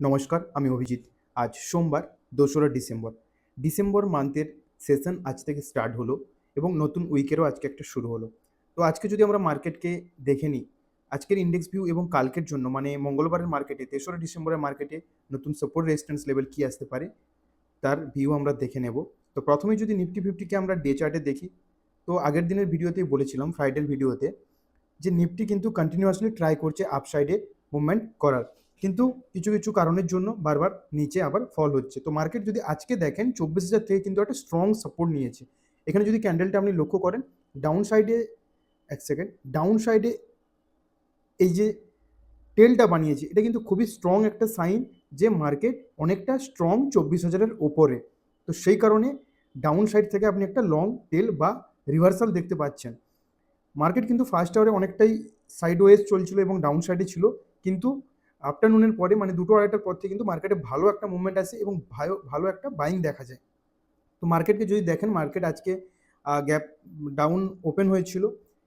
নমস্কার, আমি অভিজিৎ। আজ সোমবার, দোসরা ডিসেম্বর। ডিসেম্বর মান্থের সেশন আজ থেকে স্টার্ট হলো এবং নতুন উইকেরও আজকে একটা শুরু হলো। তো আজকে যদি আমরা মার্কেটকে দেখে নিই, আজকের ইন্ডেক্স ভিউ এবং কালকের জন্য মানে মঙ্গলবারের মার্কেটে, তেসরা ডিসেম্বরের মার্কেটে নতুন সাপোর্ট রেজিস্ট্যান্স লেভেল কী আসতে পারে, তার ভিউ আমরা দেখে নেব। তো প্রথমে যদি নিফটি ফিফটিকে আমরা ডে চার্টে দেখি, তো আগের দিনের ভিডিওতেই বলেছিলাম ফ্রাইডের ভিডিওতে, যে নিফটি কিন্তু কন্টিনিউয়াসলি ট্রাই করছে আপসাইডে মুভমেন্ট করার। কিন্তু কিছু কিছু কারণের জন্য বারবার নিচে আবার ফল হচ্ছে। তো মার্কেট যদি আজকে দেখেন, চব্বিশ হাজার থেকে কিন্তু একটা স্ট্রং সাপোর্ট নিয়েছে। এখানে যদি ক্যান্ডেলটা আপনি লক্ষ্য করেন ডাউন সাইডে এক সেকেন্ড ডাউন সাইডে এই যে টেলটা বানিয়েছে, এটা কিন্তু খুবই স্ট্রং একটা সাইন যে মার্কেট অনেকটা স্ট্রং চব্বিশ হাজারের ওপরে। তো সেই কারণে ডাউন সাইড থেকে আপনি একটা লং টেল বা রিভার্সাল দেখতে পাচ্ছেন। মার্কেট কিন্তু ফার্স্ট আওয়ারে অনেকটাই সাইড ওয়েজ চলছিল এবং ডাউন সাইডে ছিল। কিন্তু আফটারনুনের পরে মানে দুটো আড়াইটার পর থেকে কিন্তু মার্কেটে ভালো একটা মুভমেন্ট আসে এবং ভালো ভালো একটা বাইং দেখা যায়। তো মার্কেটকে যদি দেখেন মার্কেট আজকে গ্যাপ ডাউন ওপেন হয়েছিল,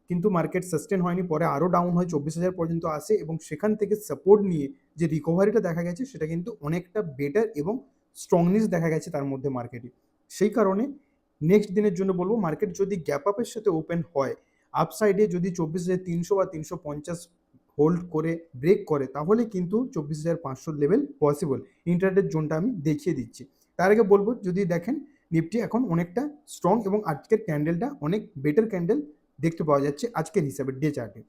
কিন্তু মার্কেট সাস্টেন হয়নি, পরে আরও ডাউন হয়, চব্বিশ হাজার পর্যন্ত আসে এবং সেখান থেকে সাপোর্ট নিয়ে যে রিকভারিটা দেখা গেছে, সেটা কিন্তু অনেকটা বেটার এবং স্ট্রংনেস দেখা গেছে তার মধ্যে মার্কেটে সেই কারণে নেক্সট দিনের জন্য বলব মার্কেট যদি গ্যাপ আপের সাথে ওপেন হয় আপসাইডে যদি চব্বিশ হাজার তিনশো বা তিনশো পঞ্চাশ হোল্ড করে ব্রেক করে, তাহলে কিন্তু চব্বিশ হাজার পাঁচশো লেভেল পসিবল ইন্টারনেট জোনটা আমি দেখিয়ে দিচ্ছি। তার আগে বলব, যদি দেখেন নিফটি এখন অনেকটা স্ট্রং এবং আজকের ক্যান্ডেলটা অনেক বেটার ক্যান্ডেল দেখতে পাওয়া যাচ্ছে আজকের হিসাবে ডে চার্টে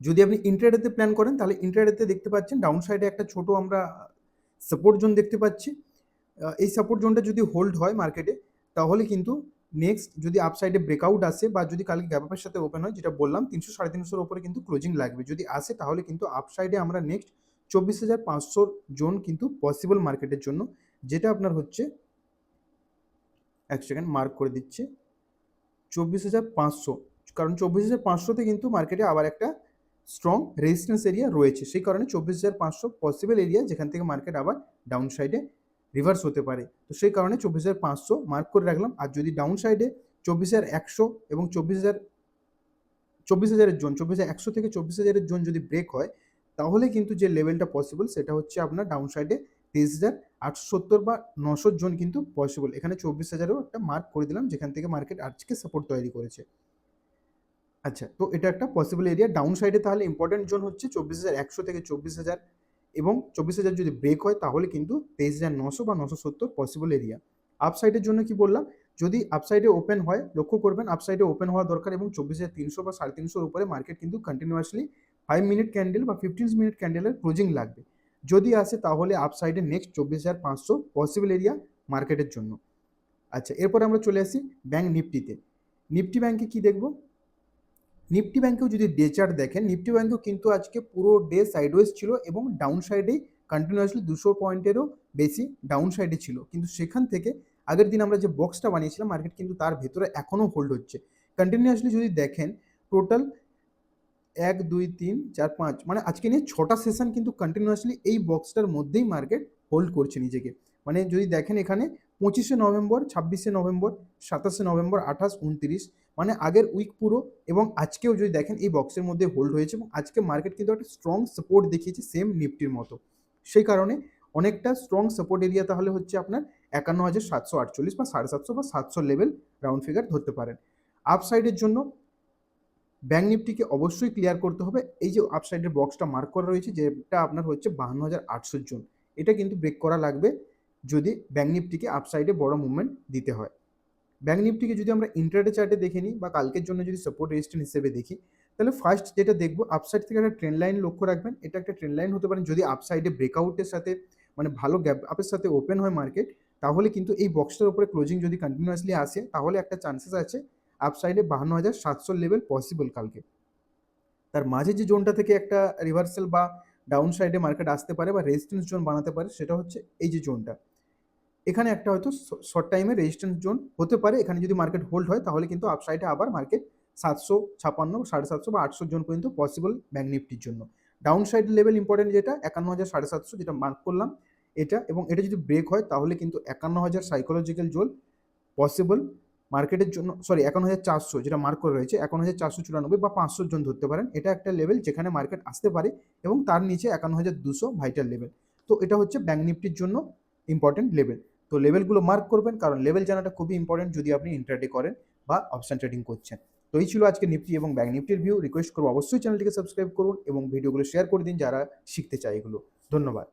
যদি আপনি ইন্টারডেতে প্ল্যান করেন, তাহলে ইন্টারডেতে দেখতে পাচ্ছেন ডাউন সাইডে একটা ছোট আমরা সাপোর্ট জোন দেখতে পাচ্ছি। এই সাপোর্ট জোনটা যদি হোল্ড হয় মার্কেটে তাহলে কিন্তু নেক্সট যদি আপসাইডে ব্রেকআউট আসে বা যদি কালকে গ্যাপের সাথে ওপেন হয়, যেটা বললাম, তিনশো সাড়ে তিনশোর ওপরে কিন্তু ক্লোজিং লাগবে। যদি আসে, তাহলে কিন্তু আপসাইডে আমরা নেক্সট চব্বিশ হাজার পাঁচশোর জোন কিন্তু পসিবল মার্কেটের জন্য, যেটা আপনার হচ্ছে, এক সেকেন্ড মার্ক করে দিচ্ছে, চব্বিশ হাজার পাঁচশো। কারণ চব্বিশ হাজার পাঁচশোতে কিন্তু মার্কেটে আবার একটা স্ট্রং রেজিস্ট্যান্স এরিয়া রয়েছে। সেই কারণে চব্বিশ হাজার পাঁচশো পসিবল এরিয়া যেখান থেকে মার্কেট আবার ডাউন সাইডে রিভার্স হতে পারে। তো সেই কারণে চব্বিশ হাজার পাঁচশো মার্ক করে রাখলাম। আর যদি ডাউন সাইডে চব্বিশ হাজার একশো এবং চব্বিশ হাজার, চব্বিশ হাজারের জোন চব্বিশ হাজার একশো থেকে চব্বিশ হাজারের জোন যদি ব্রেক হয়, তাহলে কিন্তু যে লেভেলটা পসিবল সেটা হচ্ছে আপনার ডাউন সাইডে তেইশ হাজার আটশো সত্তর বা নশোর জোন কিন্তু পসিবল এখানে চব্বিশ হাজারেও একটা মার্ক করে দিলাম, যেখান থেকে মার্কেট আজকে সাপোর্ট তৈরি করেছে। আচ্ছা তো এটা একটা পসিবল এরিয়া ডাউন সাইডে তাহলে ইম্পর্টেন্ট জোন হচ্ছে চব্বিশ হাজার একশো থেকে চব্বিশ হাজার এবং চব্বিশ হাজার যদি ব্রেক হয়, তাহলে কিন্তু তেইশ হাজার নশো বা নশো সত্তর পসিবল এরিয়া আপসাইডের জন্য কি বললাম? যদি আপসাইডে ওপেন হয়, লক্ষ্য করবেন আপসাইডে ওপেন হওয়া দরকার এবং চব্বিশ হাজার তিনশো বা সাড়ে তিনশোর উপরে মার্কেট কিন্তু কন্টিনিউয়াসলি ফাইভ মিনিট ক্যান্ডেল বা ফিফটিন মিনিট ক্যান্ডেলের ক্লোজিং লাগবে। যদি আসে, তাহলে আপসাইডে নেক্সট চব্বিশ হাজার পাঁচশো পসিবল এরিয়া মার্কেটের জন্য। আচ্ছা এরপরে আমরা চলে আসি ব্যাঙ্ক নিফটিতে নিফটি ব্যাঙ্কে কি দেখব? নিফটি ব্যাঙ্কেও যদি ডে চার্ট দেখেন, নিফটি ব্যাঙ্কেও কিন্তু আজকে পুরো ডে সাইডওয়েজ ছিল এবং ডাউন সাইডেই কন্টিনিউয়াসলি দুশো পয়েন্টেরও বেশি ডাউন সাইডে ছিল। কিন্তু সেখান থেকে আগের দিন আমরা যে বক্সটা বানিয়েছিলাম মার্কেট কিন্তু তার ভেতরে এখনও হোল্ড হচ্ছে। কন্টিনিউয়াসলি যদি দেখেন টোটাল এক, দুই, তিন, চার, পাঁচ মানে আজকে নিয়ে ছটা সেশন কিন্তু কন্টিনিউয়াসলি এই বক্সটার মধ্যেই মার্কেট হোল্ড করছে নিজেকে। মানে যদি দেখেন এখানে পঁচিশে নভেম্বর, ছাব্বিশে নভেম্বর, সাতাশে নভেম্বর, আঠাশ, উনত্রিশ মানে আগের উইক পুরো এবং আজকেও যদি দেখেন এই বক্সের মধ্যে হোল্ড হয়েছে এবং আজকে মার্কেট কিন্তু একটা স্ট্রং সাপোর্ট দেখিয়েছে সেম নিফটির মতো। সেই কারণে অনেকটা স্ট্রং সাপোর্ট এরিয়া তাহলে হচ্ছে আপনার একান্ন হাজার সাতশো আটচল্লিশ বা সাড়ে সাতশো বা সাতশো লেভেল রাউন্ড ফিগার ধরতে পারেন। আপসাইডের জন্য ব্যাঙ্ক নিফটিকে অবশ্যই ক্লিয়ার করতে হবে। এই যে আপসাইডের বক্সটা মার্ক করা রয়েছে, যেটা আপনার হচ্ছে বাহান্ন হাজার আটশোর জন, এটা কিন্তু ব্রেক করা লাগবে। যদি ব্যাঙ্ক নিফটিকে আপসাইডে বড় মুভমেন্ট দিতে হয়। ব্যাঙ্ক নিফটিকে যদি আমরা ইন্টারডে চার্টে দেখে নিই বা কালকের জন্য যদি সাপোর্ট রেজিস্ট্যান্ট হিসেবে দেখি, তাহলে ফার্স্ট যেটা দেখব আপসাইড থেকে একটা ট্রেন লাইন লক্ষ্য রাখবেন। এটা একটা ট্রেন লাইন হতে পারে যদি আপসাইডে ব্রেকআউটের সাথে মানে ভালো গ্যাপ আপের সাথে ওপেন হয় মার্কেট তাহলে কিন্তু এই বক্সটার উপরে ক্লোজিং যদি কন্টিনিউয়াসলি আসে, তাহলে একটা চান্সেস আছে আপসাইডে বাহান্ন হাজার সাতশো লেভেল পসিবল কালকে। তার মাঝে যে জোনটা থেকে একটা রিভার্সাল বা ডাউন সাইডে মার্কেট আসতে পারে বা রেজিস্ট্যান্স জোন বানাতে পারে, সেটা হচ্ছে এই যে জোনটা এখানে একটা হয়তো শর্ট টাইমে রেজিস্ট্যান্স জোন হতে পারে। এখানে যদি মার্কেট হোল্ড হয়, তাহলে কিন্তু আপসাইডে আবার মার্কেট সাতশো ছাপান্ন, সাড়ে সাতশো বা আটশো জোন পর্যন্ত পসিবল ব্যাঙ্ক নিফটির জন্য। ডাউন সাইড লেভেল ইম্পর্টেন্ট যেটা, একান্ন হাজার সাড়ে সাতশো যেটা মার্ক করলাম, এটা এবং এটা যদি ব্রেক হয়, তাহলে কিন্তু একান্ন হাজার সাইকোলজিক্যাল জোন পসিবল মার্কেটের জন্য সরি একান্ন হাজার চারশো যেটা মার্ক করে রয়েছে, একান্ন হাজার চারশো চুরানব্বই বা পাঁচশো জন ধরতে পারেন। এটা একটা লেভেল যেখানে মার্কেট আসতে পারে এবং তার নিচে একান্ন হাজার দুশো ভাইটাল লেভেল তো এটা হচ্ছে ব্যাঙ্ক নিফটির জন্য ইম্পর্টেন্ট লেভেল তো লেভেলগুলো মার্ক করবেন, কারণ লেভেল জানাটা খুবই ইম্পর্টেন্ট যদি আপনি ইন্টারডে করেন বা অপশন ট্রেডিং করছেন। তো এই ছিল আজকে নিফটি এবং ব্যাঙ্ক নিফটির ভিউ রিকোয়েস্ট করব অবশ্যই চ্যানেলটিকে সাবস্ক্রাইব করুন এবং ভিডিওগুলো শেয়ার করে দিন যারা শিখতে চায় এগুলো। ধন্যবাদ।